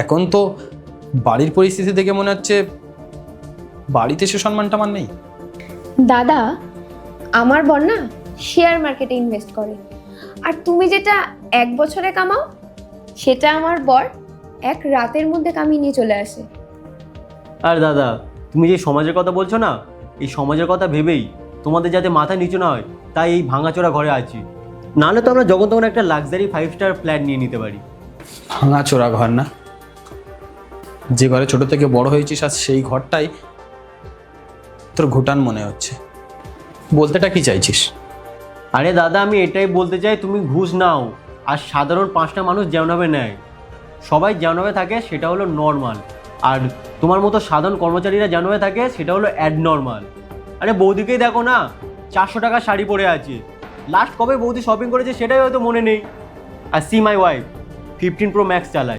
এখন তো বাড়ির পরিস্থিতি দেখে মনে হচ্ছে বাড়িতে সে সম্মানটা আমার নেই। দাদা আমার বর না শেয়ার মার্কেটে ইনভেস্ট করে। আর তুমি যেটা এক বছরে কামাও সেটা আমার বর এক রাতের মধ্যে কামিয়ে নিয়ে চলে আসে। আর দাদা তুমি যে সমাজের কথা বলছো না এই সমাজের কথা ভেবেই তোমাদের যাতে মাথা নিচু না হয় তাই এই ভাঙাচোরা ঘরে আছি। নাহলে তো আমরা যখন তখন একটা লাক্সারি ফাইভ স্টার ফ্ল্যাট নিয়ে নিতে পারি। ভাঙাচোরা ঘর না? যে ঘরে ছোট থেকে বড় হয়েছিস আর সেই ঘরটাই তোর ঘুটান মনে হচ্ছে। বলতেটা কি চাইছিস? আরে দাদা, আমি এটাই বলতে চাই, তুমি ঘুষ নাও। আর সাধারণ পাঁচটা মানুষ যেমনভাবে নেয়। সবাই যেমনভাবে থাকে, সেটা হলো নর্মাল আর তোমার মতো সাধারণ কর্মচারীরা যেমনভাবে থাকে, সেটা হলো অ্যাডনর্মাল আরে বৌদিকেই দেখো না, চারশো টাকা শাড়ি পরে আছে। লাস্ট কবে বৌদি শপিং করেছে, সেটাই হয়তো মনে নেই। আর see my wife fifteen pro max চালায়।